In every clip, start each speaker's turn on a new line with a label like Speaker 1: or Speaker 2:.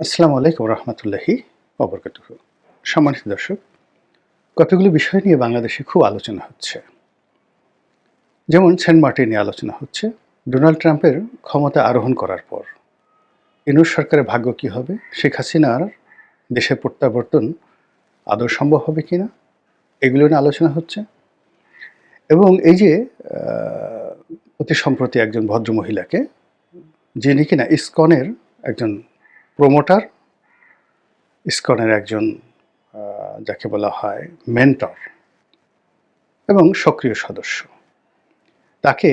Speaker 1: আসসালামু আলাইকুম রহমতুল্লাহি অবরকাত সম্মানিত দর্শক, কতগুলো বিষয় নিয়ে বাংলাদেশে খুব আলোচনা হচ্ছে। যেমন সেন্ট মার্টিন নিয়ে আলোচনা হচ্ছে, ডোনাল্ড ট্রাম্পের ক্ষমতা আরোহণ করার পর। ইনুস সরকারের ভাগ্য কী হবে? শেখ হাসিনার দেশে প্রত্যাবর্তন আদৌ সম্ভব হবে কি না? এগুলো নিয়ে আলোচনা হচ্ছে। এবং এই যে অতি সম্প্রতি একজন ভদ্রমহিলাকে, যিনি কিনা ইসকনের একজন প্রমোটার ইসকনের একজন যাকে বলা হয় মেন্টর এবং সক্রিয় সদস্য। তাকে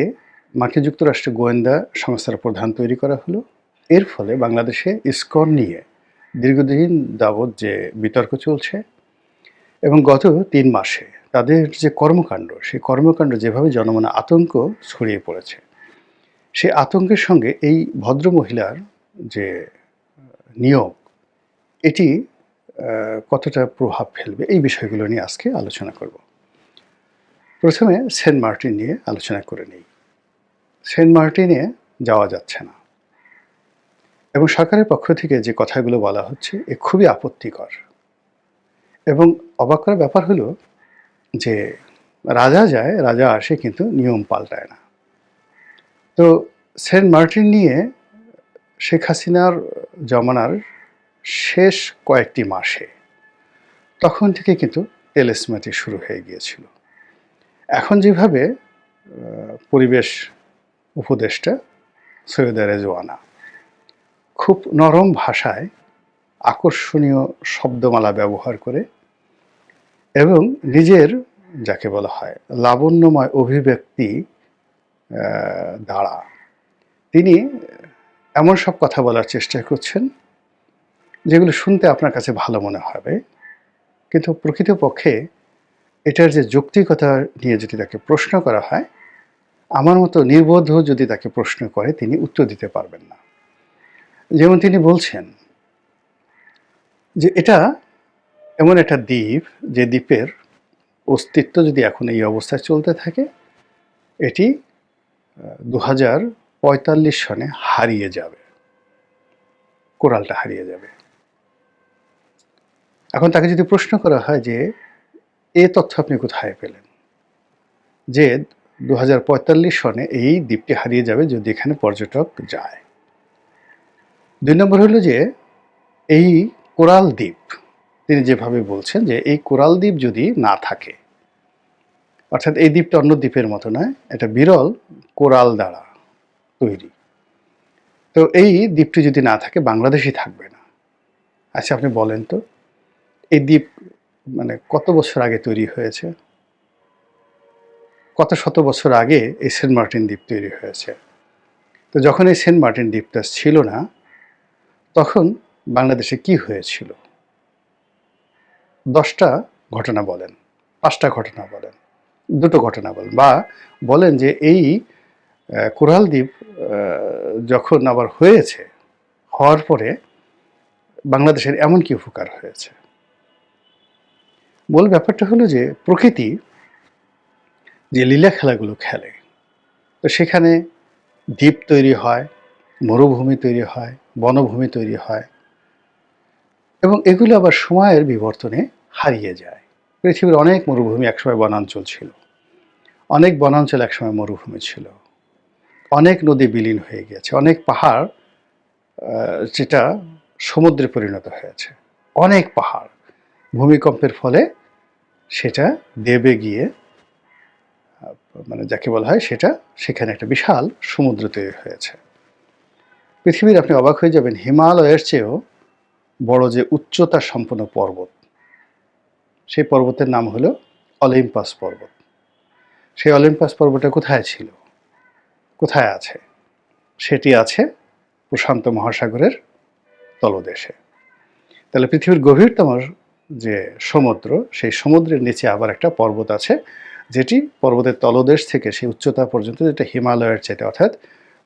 Speaker 1: মার্কিন যুক্তরাষ্ট্রের গোয়েন্দা সংস্থার প্রধান তৈরি করা হলো। এর ফলে বাংলাদেশে ইসকন নিয়ে দীর্ঘদিন যাবৎ যে বিতর্ক চলছে এবং গত তিন মাসে তাদের যে কর্মকাণ্ড, সেই কর্মকাণ্ড যেভাবে জনমনে আতঙ্ক ছড়িয়ে পড়েছে সেই আতঙ্কের সঙ্গে এই ভদ্র মহিলার যে নিয়োগ, এটি কতটা প্রভাব ফেলবে এই বিষয়গুলো নিয়ে আজকে আলোচনা করব। প্রথমে সেন্ট মার্টিন নিয়ে আলোচনা করে নিই। সেন্ট মার্টিনে যাওয়া যাচ্ছে না। এবং সরকারের পক্ষ থেকে যে কথাগুলো বলা হচ্ছে, এ খুবই আপত্তিকর। এবং অবাক করার ব্যাপার হলো যে রাজা যায়, রাজা আসে কিন্তু নিয়ম পাল্টায় না। তো সেন্ট মার্টিন নিয়ে শেখ হাসিনার জমানার শেষ কয়েকটি মাসে তখন থেকে কিন্তু তেলেসমাতি শুরু হয়ে গিয়েছিল। এখন যেভাবে পরিবেশ উপদেষ্টা সৈয়দা রেজওয়ানা খুব নরম ভাষায় আকর্ষণীয় শব্দমালা ব্যবহার করে এবং নিজের যাকে বলা হয় লাবণ্যময় অভিব্যক্তি দ্বারা তিনি এমন সব কথা বলার চেষ্টা করছেন, যেগুলো শুনতে আপনার কাছে ভালো মনে হবে। কিন্তু প্রকৃতপক্ষে এটার যে যৌক্তিকতা নিয়ে যদি তাকে প্রশ্ন করা হয়, আমার মতো নির্বোধ যদি তাকে প্রশ্ন করে, তিনি উত্তর দিতে পারবেন না। যেমন তিনি বলছেন যে, এটা এমন একটা দ্বীপ যে দ্বীপের অস্তিত্ব যদি এখন এই অবস্থায় চলতে থাকে, এটি দু হাজার পঁয়তাল্লিশ সনে হারিয়ে যাবে। কোরালটা হারিয়ে যাবে। এখন তাকে যদি প্রশ্ন করা হয় যে, এ তথ্য আপনি কোথায় পেলেন? যে দু হাজার পঁয়তাল্লিশ সনে এই দ্বীপটি হারিয়ে যাবে যদি এখানে পর্যটক যায়। দুই নম্বর হলো যে, এই কোরাল দ্বীপ, তিনি যেভাবে বলছেন যে, এই কোরাল দ্বীপ যদি না থাকে, অর্থাৎ এই দ্বীপটা অন্য দ্বীপের মতো নয়, এটা বিরল কোরাল দ্বারা তৈরি। তো এই দ্বীপটি যদি না থাকে, বাংলাদেশই থাকবে না। আচ্ছা আপনি বলেন তো, এই দ্বীপ মানে কত বছর আগে তৈরি হয়েছে? কত শত বছর আগে এই সেন্ট মার্টিন দ্বীপ তৈরি হয়েছে? তো যখন এই সেন্ট মার্টিন দ্বীপটা ছিল না, তখন বাংলাদেশে কি হয়েছিল? দশটা ঘটনা বলেন, পাঁচটা ঘটনা বলেন, দুটো ঘটনা বলেন, বা বলেন যে এই কোরাল দ্বীপ যখন আবার হয়েছে, হওয়ার পরে বাংলাদেশের এমন কি উপকার হয়েছে। মূল ব্যাপারটা হলো যে, প্রকৃতি যে লীলা খেলাগুলো খেলে, তো সেখানে দ্বীপ তৈরি হয়, মরুভূমি তৈরি হয়, বনভূমি তৈরি হয়, এবং এগুলো আবার সময়ের বিবর্তনে হারিয়ে যায়। পৃথিবীর অনেক মরুভূমি একসময় বনাঞ্চল ছিল, অনেক বনাঞ্চল একসময় মরুভূমি ছিল। অনেক নদী বিলীন হয়ে গেছে অনেক পাহাড় যেটা সমুদ্রে পরিণত হয়েছে। অনেক পাহাড়। ভূমিকম্পের ফলে সেটা দেবে গিয়ে মানে যাকে বলা হয় সেটা সেখানে একটা বিশাল সমুদ্র তৈরি হয়েছে। পৃথিবীর আপনি অবাক হয়ে যাবেন, হিমালয়ের চেয়েও বড় যে উচ্চতা সম্পন্ন পর্বত, সেই পর্বতের নাম হলো অলিম্পাস পর্বত। সেই অলিম্পাস পর্বতটা কোথায় ছিল? কোথায় আছে? সেটি আছে প্রশান্ত মহাসাগরের তলদেশে। তাহলে পৃথিবীর গভীরতম যে সমুদ্র, সেই সমুদ্রের নিচে আবার একটা পর্বত আছে, যেটি পর্বতের তলদেশ থেকে সেই উচ্চতা পর্যন্ত, যেটা হিমালয়ের চাইতে অর্থাৎ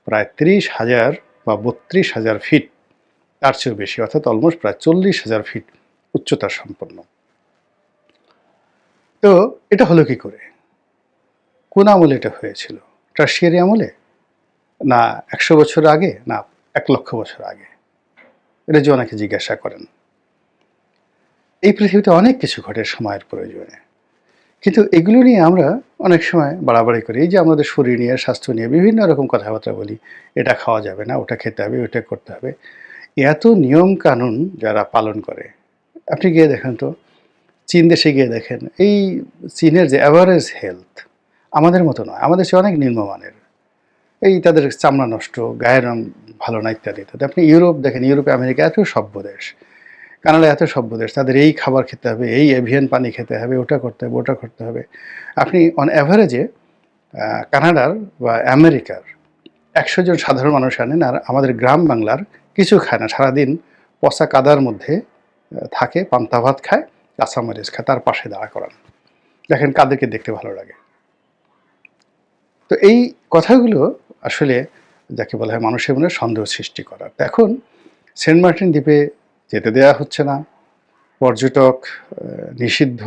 Speaker 1: প্রায় ত্রিশ হাজার বা বত্রিশ হাজার ফিট, তার চেয়েও বেশি, অর্থাৎ অলমোস্ট প্রায় চল্লিশ হাজার ফিট উচ্চতা সম্পন্ন। তো এটা হলো কি করে? কোন আমলে এটা হয়েছিল? টার্সিয়ারি আমলে? না একশো বছর আগে, না এক লক্ষ বছর আগে। রেজওয়ানাকে জিজ্ঞাসা করেন, এই পৃথিবীতে অনেক কিছু ঘটে সময়ের প্রয়োজনে, কিন্তু এগুলো নিয়ে আমরা অনেক সময় বাড়াবাড়ি করি। যে আমাদের শরীর নিয়ে, স্বাস্থ্য নিয়ে বিভিন্ন রকম কথাবার্তা বলি, এটা খাওয়া যাবে না, ওটা খেতে হবে, ওটা করতে হবে। এত নিয়ম কানুন যারা পালন করে, আপনি গিয়ে দেখেন তো, চীন দেশে গিয়ে দেখেন, এই চীনের যে অ্যাভারেজ হেলথ আমাদের মতো নয়, আমাদের সে অনেক নিম্নমানের। এই তাদের চামড়া নষ্ট, গায়ের রং ভালো না ইত্যাদি ইত্যাদি। আপনি ইউরোপ দেখেন, ইউরোপে আমেরিকা এত সভ্য দেশ কানাডা এত সভ্য দেশ, তাদের এই খাবার খেতে হবে, এই এভিয়ান পানি খেতে হবে, ওটা করতে হবে, ওটা করতে হবে। আপনি অন অ্যাভারেজে কানাডার বা আমেরিকার একশো জন সাধারণ মানুষ আনেন আর আমাদের গ্রাম বাংলার কিছু খায় না। সারাদিন পচা কাদার মধ্যে থাকে, পান্তা ভাত খায় কাঁচামরিচ খায়, তার পাশে দাঁড়া করান। দেখেন কাদেরকে দেখতে ভালো লাগে। তো এই কথাগুলো আসলে যাকে বলা হয় মানুষের মনে সন্দেহ সৃষ্টি করা। এখন সেন্ট মার্টিন দ্বীপে যেতে দেওয়া হচ্ছে না। পর্যটক নিষিদ্ধ,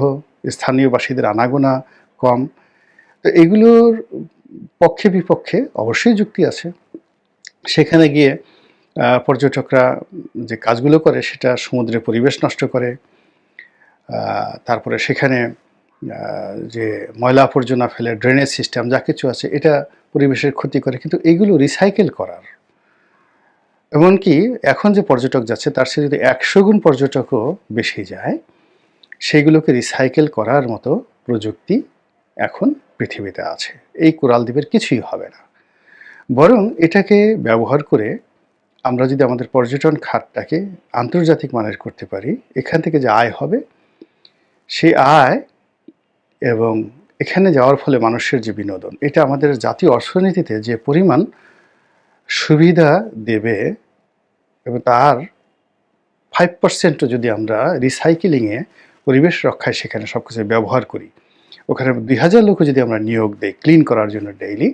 Speaker 1: স্থানীয় বাসীদের আনাগোনা কম। তো এগুলোর পক্ষে বিপক্ষে অবশ্যই যুক্তি আছে। সেখানে গিয়ে পর্যটকরা যে কাজগুলো করে সেটা সমুদ্রের পরিবেশ নষ্ট করে। তারপরে সেখানে যে ময়লা আবর্জনা ফেলে ড্রেনেজ সিস্টেম যা কিছু আছে, এটা পরিবেশের ক্ষতি করে। কিন্তু এগুলো রিসাইকেল করার। এমনকি এখন যে পর্যটক যাচ্ছে, তার সে যদি একশো গুণ পর্যটকও বেশি যায় সেগুলোকে রিসাইকেল করার মতো প্রযুক্তি এখন পৃথিবীতে আছে। এই কোরাল দ্বীপের কিছুই হবে না। বরং এটাকে ব্যবহার করে আমরা যদি আমাদের পর্যটন খাতটাকে আন্তর্জাতিক মানের করতে পারি, এখান থেকে যে আয় হবে, সেই আয় এবং এখানে যাওয়ার ফলে মানুষের যে বিনোদন, এটা আমাদের জাতীয় অর্থনীতিতে যে পরিমাণ সুবিধা দেবে এবং তার ফাইভ পার্সেন্টও যদি আমরা রিসাইকেলিংয়ে পরিবেশ রক্ষায় সেখানে সব কিছু ব্যবহার করি, ওখানে দুই হাজার লোকও যদি আমরা নিয়োগ দেই ক্লিন করার জন্য ডেইলি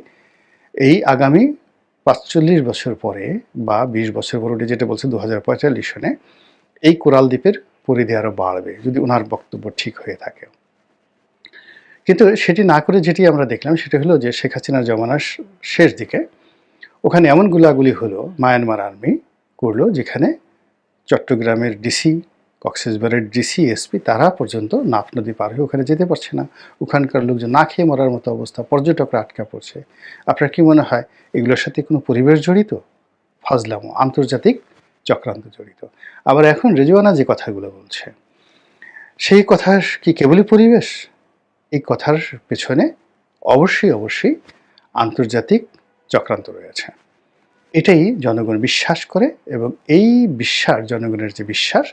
Speaker 1: এই আগামী পাঁচচল্লিশ বছর পরে বা বিশ বছর পরে উনি যেটা বলছে দু হাজার পঁয়তাল্লিশ সনে, এই কোরাল দ্বীপের পরিধি আরও বাড়বে, যদি ওনার বক্তব্য ঠিক হয়ে থাকে। কিন্তু সেটি না করে যেটি আমরা দেখলাম, সেটা হলো যে শেখ হাসিনার জমানার শেষ দিকে ওখানে এমন গুলাগুলি হলো, মায়ানমার আর্মি করল যেখানে চট্টগ্রামের ডিসি, কক্সবাজারের ডিসি এসপি তারা পর্যন্ত নাফ নদী পার হয়ে ওখানে যেতে পারছে না। ওখানকার লোকজন না খেয়ে মরার মতো অবস্থা, পর্যটকরা আটকা পড়ছে। আপনার কি মনে হয় এগুলোর সাথে কোনো পরিবেশ জড়িত? ফাজলামো, আন্তর্জাতিক চক্রান্ত জড়িত। আবার এখন রেজওয়ানা যে কথাগুলো বলছে, সেই কথা কি কেবলই পরিবেশ? এই কথার পেছনে অবশ্যই অবশ্যই আন্তর্জাতিক চক্রান্ত রয়েছে। এটাই জনগণ বিশ্বাস করে এবং এই বিশ্বাস, জনগণের যে বিশ্বাস,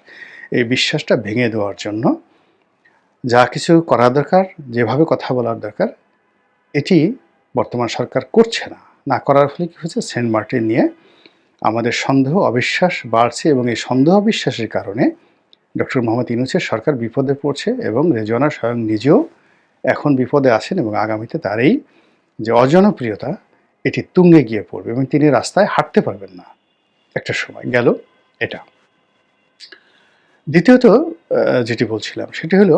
Speaker 1: এই বিশ্বাসটা ভেঙে দেওয়ার জন্য যা কিছু করা দরকার, যেভাবে কথা বলার দরকার, এটি বর্তমান সরকার করছে না। না করার ফলে কী হচ্ছে সেন্ট মার্টিন নিয়ে আমাদের সন্দেহ, অবিশ্বাস বাড়ছে এবং এই সন্দেহ, অবিশ্বাসের কারণে ডক্টর মোহাম্মদ ইউনুসের সরকার বিপদে পড়ছে এবং রেজনা স্বয়ং নিজেও এখন বিপদে আছেন এবং আগামীতে তার এই যে অজনপ্রিয়তা, এটি তুঙ্গে গিয়ে পড়বে এবং তিনি রাস্তায় হাঁটতে পারবেন না। একটা সময় গেল এটা। দ্বিতীয়ত যেটি বলছিলাম, সেটি হলো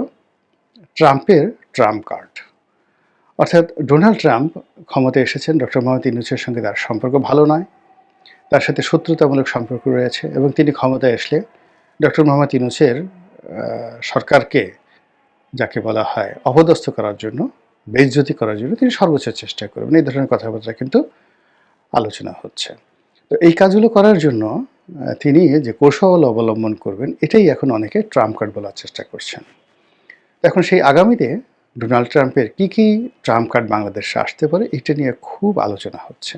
Speaker 1: ট্রাম্পের ট্রাম্প কার্ড। অর্থাৎ ডোনাল্ড ট্রাম্প ক্ষমতায় এসেছেন, ডক্টর মোহাম্মদ ইউনুসের সঙ্গে তার সম্পর্ক ভালো নয়, তার সাথে শত্রুতামূলক সম্পর্ক রয়েছে এবং তিনি ক্ষমতায় আসলে ডক্টর মোহাম্মদ ইউনুসের সরকারকে যাকে বলা হয় অপদস্থ করার জন্য, বেইজ্জতি করার জন্য তিনি সর্বোচ্চ চেষ্টা করবেন। এই ধরনের কথাবার্তা কিন্তু আলোচনা হচ্ছে। তো এই কাজগুলো করার জন্য তিনি যে কৌশল অবলম্বন করবেন, এটাই এখন অনেকে ট্রাম্প কার্ড বলার চেষ্টা করছেন। এখন সেই আগামীতে ডোনাল্ড ট্রাম্পের কি কি ট্রাম্প কার্ড বাংলাদেশে আসতে পারে, এটা নিয়ে খুব আলোচনা হচ্ছে।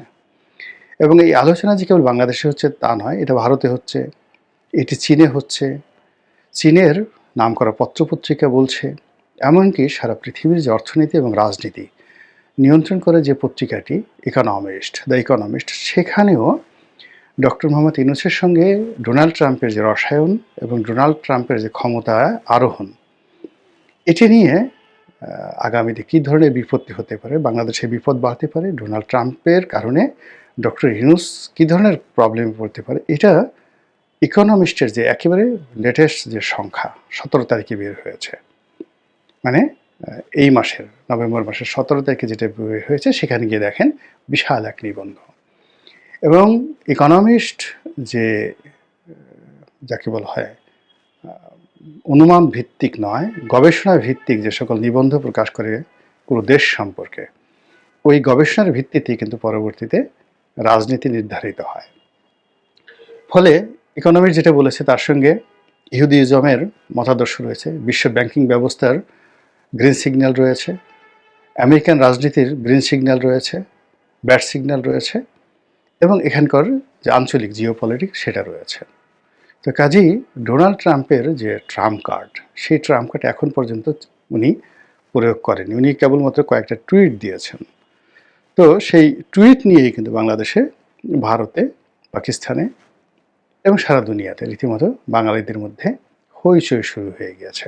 Speaker 1: এবং এই আলোচনা যে কেবল বাংলাদেশে হচ্ছে তা নয়, এটা ভারতে হচ্ছে, এটি চীনে হচ্ছে। চীনের নামকরা পত্রপত্রিকা বলছে এমনকি সারা পৃথিবীর যে অর্থনীতি এবং রাজনীতি নিয়ন্ত্রণ করে যে পত্রিকাটি ইকোনমিস্ট দ্য ইকোনমিস্ট সেখানেও ডক্টর মোহাম্মদ ইউনুসের সঙ্গে ডোনাল্ড ট্রাম্পের যে রসায়ন এবং ডোনাল্ড ট্রাম্পের যে ক্ষমতা আরোহণ, এটি নিয়ে আগামীতে কী ধরনের বিপত্তি হতে পারে, বাংলাদেশে বিপদ বাড়তে পারে, ডোনাল্ড ট্রাম্পের কারণে ডক্টর ইউনুস কী ধরনের প্রবলেমে পড়তে পারে, এটা ইকোনমিস্টের যে একেবারে লেটেস্ট যে সংখ্যা, সতেরো তারিখে বের হয়েছে। মানে এই মাসের, নভেম্বর মাসের সতেরো তারিখে যেটা হয়েছে, সেখানে গিয়ে দেখেন বিশাল এক নিবন্ধ। এবং ইকোনমিস্ট যে যাকে বলা হয় অনুমান ভিত্তিক নয়, গবেষণা ভিত্তিক যে সকল নিবন্ধ প্রকাশ করে কোনো দেশ সম্পর্কে, ওই গবেষণার ভিত্তিতে কিন্তু পরবর্তীতে রাজনীতি নির্ধারিত হয়। ফলে ইকোনমির যেটা বলেছে, তার সঙ্গে ইহুদিজমের মতাদর্শ রয়েছে, বিশ্ব ব্যাংকিং ব্যবস্থার গ্রিন সিগন্যাল রয়েছে, আমেরিকান রাজনীতির গ্রিন সিগন্যাল রয়েছে, ব্যাড সিগন্যাল রয়েছে এবং এখানকার যে আঞ্চলিক জিও সেটা রয়েছে। তো কাজেই ডোনাল্ড ট্রাম্পের যে ট্রাম্প কার্ড, সেই ট্রাম্প কার্ড এখন পর্যন্ত উনি প্রয়োগ করেনি উনি কেবলমাত্র কয়েকটা টুইট দিয়েছেন। তো সেই টুইট নিয়েই কিন্তু বাংলাদেশে, ভারতে, পাকিস্তানে এবং সারা দুনিয়াতে রীতিমতো বাঙালিদের মধ্যে হইচই শুরু হয়ে গিয়েছে।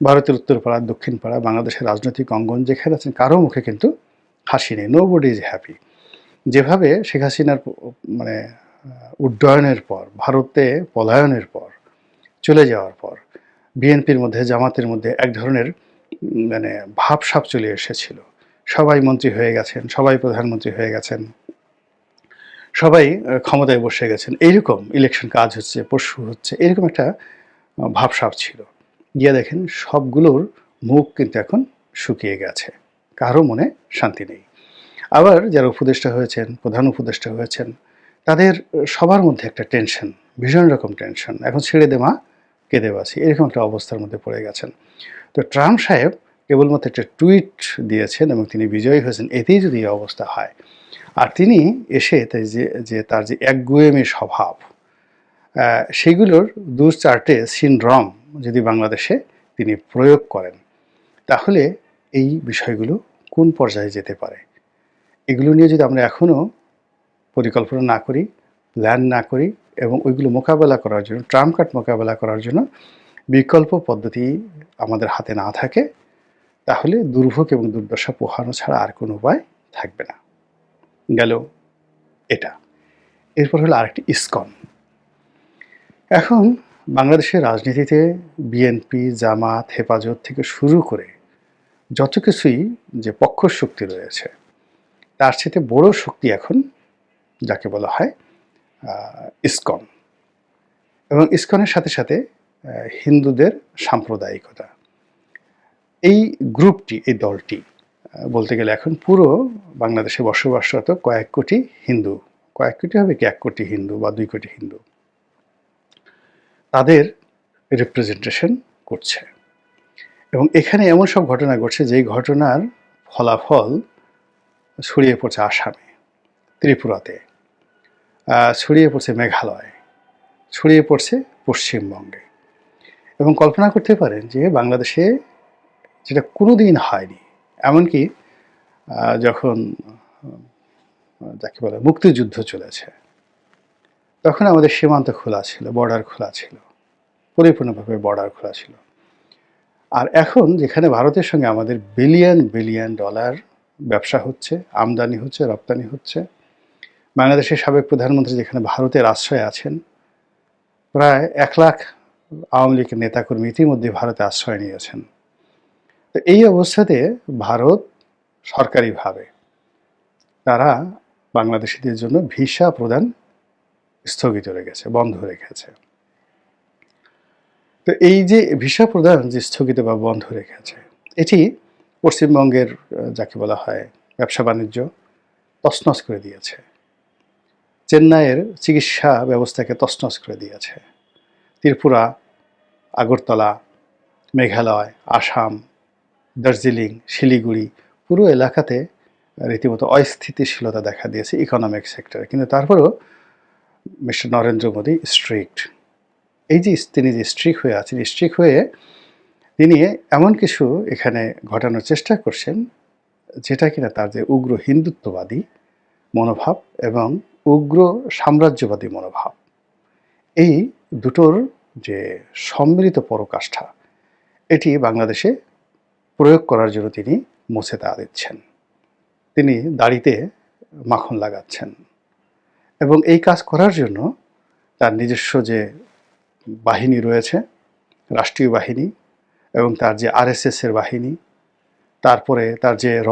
Speaker 1: ভারতের উত্তরপাড়া দক্ষিণ পাড়া বাংলাদেশের রাজনৈতিক অঙ্গন যেখানে আছেন, কারও মুখে কিন্তু হাসি নেই। নো বডি ইজ হ্যাপি যেভাবে শেখ হাসিনার মানে উড্ডয়নের পর, ভারতে পলায়নের পর, চলে যাওয়ার পর, বিএনপির মধ্যে, জামাতের মধ্যে এক ধরনের মানে ভাবসাপ চলে এসেছিল। সবাই মন্ত্রী হয়ে গেছেন, সবাই প্রধানমন্ত্রী হয়ে গেছেন, সবাই ক্ষমতায় বসে গেছেন। এইরকম ইলেকশন কাজ হচ্ছে, পরশু হচ্ছে, এরকম একটা ভাবসাপ ছিল। গিয়ে দেখেন সবগুলোর মুখ কিন্তু এখন শুকিয়ে গেছে। কারও মনে শান্তি নেই। আবার যারা উপদেষ্টা হয়েছেন প্রধান উপদেষ্টা হয়েছেন তাদের সবার মধ্যে একটা টেনশন ভীষণ রকম টেনশন এখন ছেড়ে দে মা কেঁদে বাসি এরকম একটা অবস্থার মধ্যে পড়ে গেছেন। তো ট্রাম্প সাহেব কেবলমাত্র একটা টুইট দিয়েছেন এবং তিনি বিজয়ী হয়েছেন এতেই যদি অবস্থা হয়। আর তিনি এসে তাই যে যে তার যে একগুয়েমি স্বভাব আহ, সেগুলোর দু চারটে সিনড্রম যদি বাংলাদেশে তিনি প্রয়োগ করেন, তাহলে এই বিষয়গুলো কোন পর্যায়ে যেতে পারে? এগুলো নিয়ে যদি আমরা এখনও পরিকল্পনা না করি প্ল্যান না করি এবং ওইগুলো মোকাবেলা করার জন্য ট্রাম্প কার্ড মোকাবেলা করার জন্য বিকল্প পদ্ধতি আমাদের হাতে না থাকে, তাহলে দুর্ভোগ এবং দুর্দশা পোহানো ছাড়া আর কোনো উপায় থাকবে না। গেল এটা। এরপর হলো আরেকটি ইসকন। এখন বাংলাদেশের রাজনীতিতে বিএনপি, জামাত, হেফাজত থেকে শুরু করে যত কিছুই যে পক্ষ শক্তি রয়েছে, তার সাথে বড় শক্তি এখন যাকে বলা হয় ইসকন। এবং ইসকনের সাথে সাথে হিন্দুদের সাম্প্রদায়িকতা। এই গ্রুপটি, এই দলটি বলতে গেলে এখন পুরো বাংলাদেশে বসবাসরত কয়েক কোটি হিন্দু। কয়েক কোটি হবে কি? এক কোটি হিন্দু বা দুই কোটি হিন্দু। তাদের রিপ্রেজেন্টেশন করছে। এবং এখানে এমন সব ঘটনা ঘটছে যেই ঘটনার ফলাফল ছড়িয়ে পড়ছে আসামে, ত্রিপুরাতে। ছড়িয়ে পড়ছে মেঘালয়, ছড়িয়ে পড়ছে পশ্চিমবঙ্গে। এবং কল্পনা করতে পারেন যে বাংলাদেশে যেটা কোনো দিন হয়নি, এমনকি যখন যাকে বলে মুক্তিযুদ্ধ চলেছে তখন আমাদের সীমান্ত খোলা ছিল বর্ডার খোলা ছিল, পরিপূর্ণভাবে বর্ডার খোলা ছিল। আর এখন যেখানে ভারতের সঙ্গে আমাদের বিলিয়ন বিলিয়ন ডলার ব্যবসা হচ্ছে, আমদানি হচ্ছে, রপ্তানি হচ্ছে, বাংলাদেশের সাবেক প্রধানমন্ত্রী যেখানে ভারতের আশ্রয় আছেন, প্রায় এক লাখ আওয়ামী লীগের নেতাকর্মী ইতিমধ্যে ভারতে আশ্রয় নিয়েছেন। তো এই অবস্থাতে ভারত সরকারিভাবে তারা বাংলাদেশিদের জন্য ভিসা প্রদান স্থগিত রেখেছে বন্ধ রেখেছে তো এই যে ভিসা প্রদান যে স্থগিত বা বন্ধ রেখেছে এটি পশ্চিমবঙ্গের যাকে বলা হয় ব্যবসা বাণিজ্য, তছনছ করে দিয়েছে। চেন্নাইয়ের চিকিৎসা ব্যবস্থাকে তছনছ করে দিয়েছে। ত্রিপুরা, আগরতলা, মেঘালয়, আসাম, দার্জিলিং, শিলিগুড়ি, পুরো এলাকাতে রীতিমতো অস্থিতিশীলতা দেখা দিয়েছে ইকোনমিক সেক্টরে কিন্তু তারপরেও মিস্টার নরেন্দ্র মোদী স্ট্রিক্ট এই যে তিনি যে স্ট্রিক হয়ে আছেন স্ট্রিক হয়ে তিনি এমন কিছু এখানে ঘটানোর চেষ্টা করছেন, যেটা কিনা তার যে উগ্র হিন্দুত্ববাদী মনোভাব এবং উগ্র সাম্রাজ্যবাদী মনোভাব। এই দুটোর যে সম্মিলিত পরকাষ্ঠা, এটি বাংলাদেশে প্রয়োগ করার জন্য তিনি মুছে তা দিচ্ছেন। তিনি দাড়িতে মাখন লাগাচ্ছেন। এবং এই কাজ করার জন্য তার নিজস্ব যে বাহিনী রয়েছে, রাষ্ট্রীয় বাহিনী এবং তার যে আরএসএস এর বাহিনী, তারপরে তার যে র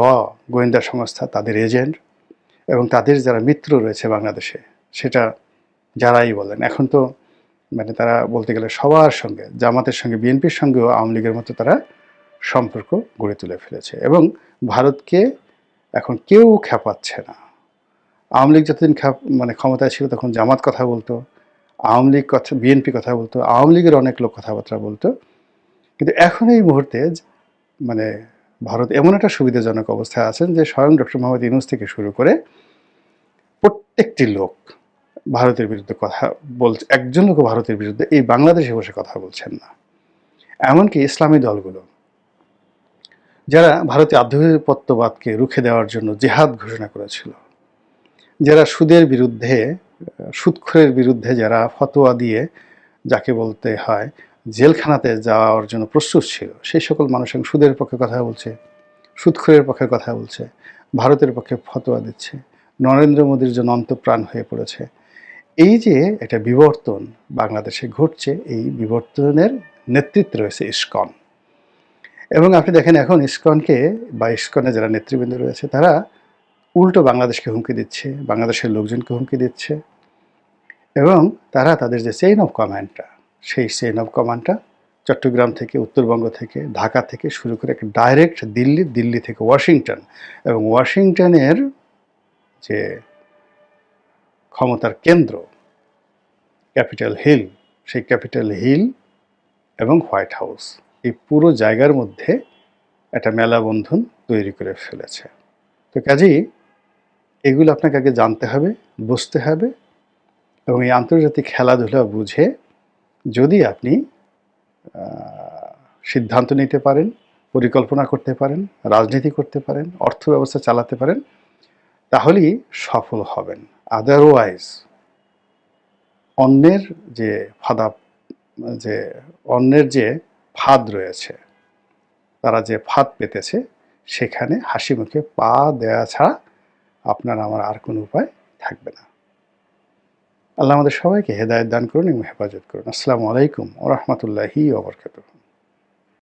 Speaker 1: গোয়েন্দা সংস্থা, তাদের এজেন্ট এবং তাদের যারা মিত্র রয়েছে বাংলাদেশে, সেটা যারাই বলেন। এখন তো মানে তারা বলতে গেলে সবার সঙ্গে, জামাতের সঙ্গে, বিএনপির সঙ্গেও আওয়ামী লীগের মতো তারা সম্পর্ক গড়ে তুলে ফেলেছে এবং ভারতকে এখন কেউ খেপাচ্ছে না। আওয়ামী লীগ যতদিন মানে ক্ষমতায় ছিল তখন জামাত কথা বলতো, আওয়ামী লীগ কথা, বিএনপি কথা বলতো, আওয়ামী লীগের অনেক লোক কথাবার্তা বলতো। কিন্তু এখন এই মুহূর্তে মানে ভারত এমন একটা সুবিধাজনক অবস্থায় আছেন যে স্বয়ং ডক্টর মোহাম্মদ ইউনুস থেকে শুরু করে প্রত্যেকটি লোক ভারতের বিরুদ্ধে কথা বলছে, একজন লোক ভারতের বিরুদ্ধে এই বাংলাদেশে বসে কথা বলছেন না। এমনকি ইসলামী দলগুলো, যারা ভারতীয় আধিপত্যবাদকে রুখে দেওয়ার জন্য জেহাদ ঘোষণা করেছিল। যারা সুদের বিরুদ্ধে সুদখোরের বিরুদ্ধে যারা ফতোয়া দিয়ে যাকে বলতে হয়, জেলখানাতে যাওয়ার জন্য প্রস্তুত ছিল, সেই সকল মানুষ এখন সুদের পক্ষে কথা বলছে সুদখোরের পক্ষে কথা বলছে, ভারতের পক্ষে ফতোয়া দিচ্ছে, নরেন্দ্র মোদীর জন্য অন্তপ্রাণ হয়ে পড়েছে। এই যে একটা বিবর্তন বাংলাদেশে ঘটছে, এই বিবর্তনের নেতৃত্বে রয়েছে ইস্কন। এবং আপনি দেখেন এখন ইস্কনকে, বা ইস্কনে যারা নেতৃবৃন্দ রয়েছে, তারা উল্টো বাংলাদেশকে হুমকি দিচ্ছে, বাংলাদেশের লোকজনকে হুমকি দিচ্ছে এবং তারা তাদের যে চেইন অফ কমান্ডটা সেই চেইন অফ কমান্ডটা চট্টগ্রাম থেকে, উত্তরবঙ্গ থেকে, ঢাকা থেকে শুরু করে একটা ডাইরেক্ট দিল্লি দিল্লি থেকে ওয়াশিংটন এবং ওয়াশিংটনের যে ক্ষমতার কেন্দ্র, ক্যাপিটাল হিল, সেই ক্যাপিটাল হিল এবং হোয়াইট হাউস, এই পুরো জায়গার মধ্যে একটা মেলা বন্ধন তৈরি করে ফেলেছে। তো কাজেই এগুলো আপনাকে আগে জানতে হবে, বুঝতে হবে এবং এই আন্তর্জাতিক খেলাধুলা বুঝে যদি আপনি সিদ্ধান্ত নিতে পারেন, পরিকল্পনা করতে পারেন, রাজনীতি করতে পারেন অর্থ ব্যবস্থা চালাতে পারেন, তাহলেই সফল হবেন। আদারওয়াইজ অন্যের যে ফাদা, যে অন্যের যে ফাঁদ রয়েছে, তারা যে ফাঁদ পেতেছে, সেখানে হাসি মুখে পা দেওয়া ছাড়া আপনার আমার আর কোনো উপায় থাকবে না। আল্লাহ আমাদের সবাইকে হেদায়ত দান করুন এবং হেফাজত করুন। আসসালামু আলাইকুম ও রহমতুল্লাহি ওবরকাতুহ